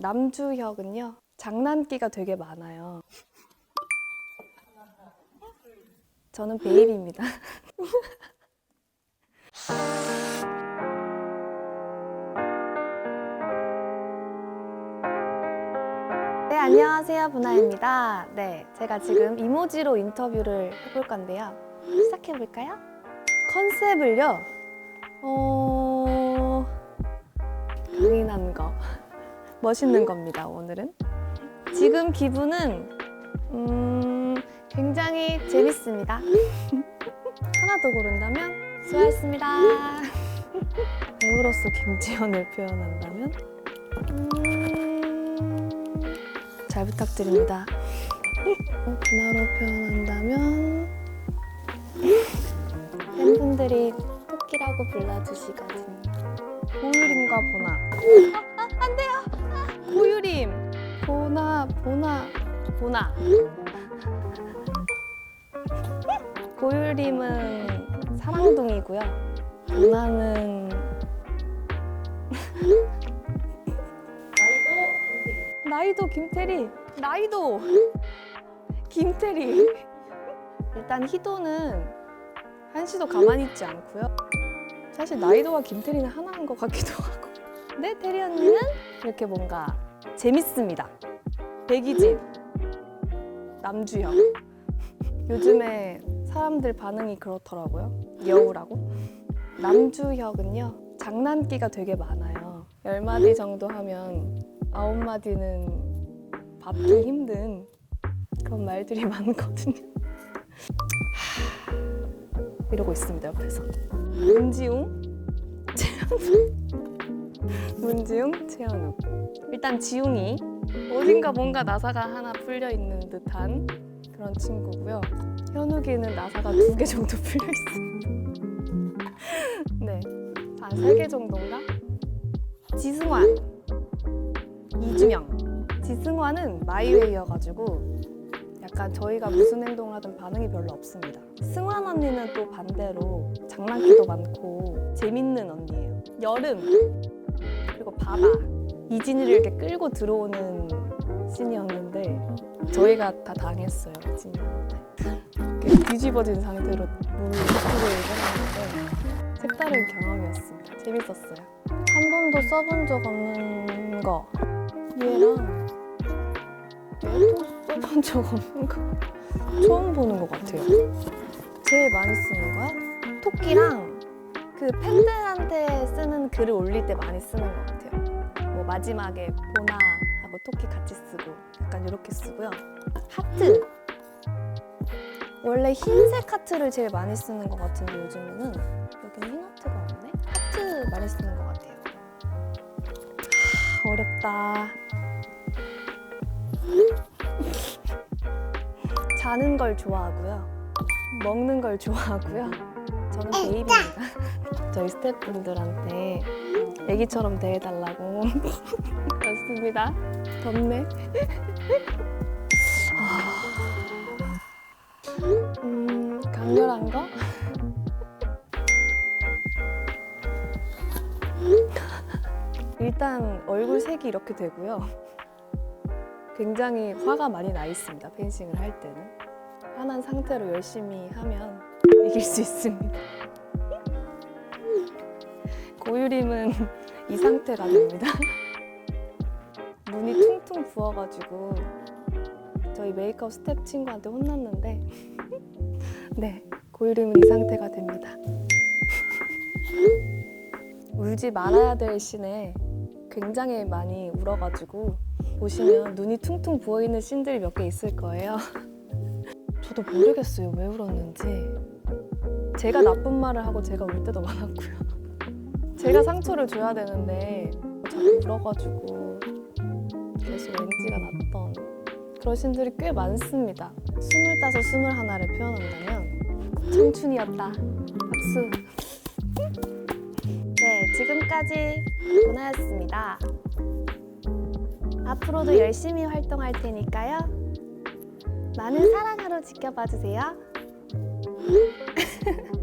남주혁은요, 장난기가 되게 많아요. 저는 베일입니다. 네, 안녕하세요. 보나입니다. 네, 제가 지금 이모지로 인터뷰를 해볼 건데요. 시작해볼까요? 컨셉을요, 어, 강인한 거, 멋있는 겁니다, 오늘은. 지금 기분은, 음, 굉장히 재밌습니다. 하나 더 고른다면, 수고하셨습니다. 배우로서 김지연을 표현한다면, 음, 잘 부탁드립니다. 분화로 표현한다면 팬분들이 토끼라고 불러주시거든요. 고유림과 보나. 아, 아, 안 돼요. 아, 고유림. 보나, 보나, 보나. 고유림은 사랑둥이고요. 보나는 나이도 김태리. 나이도 김태리. 일단 희도는 한시도 가만히 있지 않고요. 사실 나이도와 김태리는 하나인 것 같기도 하고. 근데 태리 언니는 이렇게 뭔가 재밌습니다. 백이진, 남주혁. 요즘에 사람들 반응이 그렇더라고요. 여우라고. 남주혁은요, 장난기가 되게 많아요. 열 마디 정도 하면 아홉 마디는 받기 힘든 그런 말들이 많거든요. 이러고 있습니다 옆에서. 문지웅, 최현우, 문지웅, 최현우. 일단 지웅이 어딘가 뭔가 나사가 하나 풀려 있는 듯한 그런 친구고요. 현욱이는 나사가 두 개 정도 풀려 있습니다. 네, 한세개 정도인가? 지승환, 이주명. 지승환은 마이웨이여가지고 약간 저희가 무슨 행동을 하든 반응이 별로 없습니다. 승환 언니는 또 반대로 장난기도 많고 재밌는 언니예요. 여름 그리고 바다 이진이를 이렇게 끌고 들어오는 씬이었는데 저희가 다 당했어요 이진이한테. 이렇게 뒤집어진 상태로 물을 입구를 빼놨는데 색다른 경험이었습니다. 재밌었어요. 한 번도 써본 적 없는 거 얘랑 얘도 써본 적 없는 거 처음 보는 것 같아요. 제일 많이 쓰는 거야? 토끼랑 그 팬들한테 쓰는 글을 올릴 때 많이 쓰는 것 같아요. 뭐 마지막에 보나 하고 토끼 같이 쓰고 약간 이렇게 쓰고요. 하트 원래 흰색 하트를 제일 많이 쓰는 것 같은데 요즘에는 여기는 흰 하트가 없네. 하트 많이 쓰는 것 같아요. 하, 어렵다. 자는 걸 좋아하고요. 먹는 걸 좋아하고요. 저는 베이비입니다. 저희 스태프분들한테 애기처럼 대해달라고 했습니다. 덥네. 아, 음, 강렬한 거? 일단 얼굴 색이 이렇게 되고요. 굉장히 화가 많이 나 있습니다. 펜싱을 할 때는. 화난 상태로 열심히 하면 이길 수 있습니다. 고유림은 이 상태가 됩니다. 눈이 퉁퉁 부어가지고 저희 메이크업 스텝 친구한테 혼났는데 네 고유림은 이 상태가 됩니다. 울지 말아야 될 씬에 굉장히 많이 울어가지고 보시면 눈이 퉁퉁 부어있는 씬들이 몇 개 있을 거예요. 저도 모르겠어요 왜 울었는지. 제가 나쁜 말을 하고 제가 울 때도 많았고요. 제가 상처를 줘야 되는데 자꾸 울어가지고 계속 NG가 났던 그런 씬들이 꽤 많습니다. 스물다섯, 스물하나를 표현한다면 청춘이었다. 박수. 네, 지금까지 보나였습니다. 앞으로도 열심히 활동할 테니까요. 많은 사랑으로 지켜봐 주세요.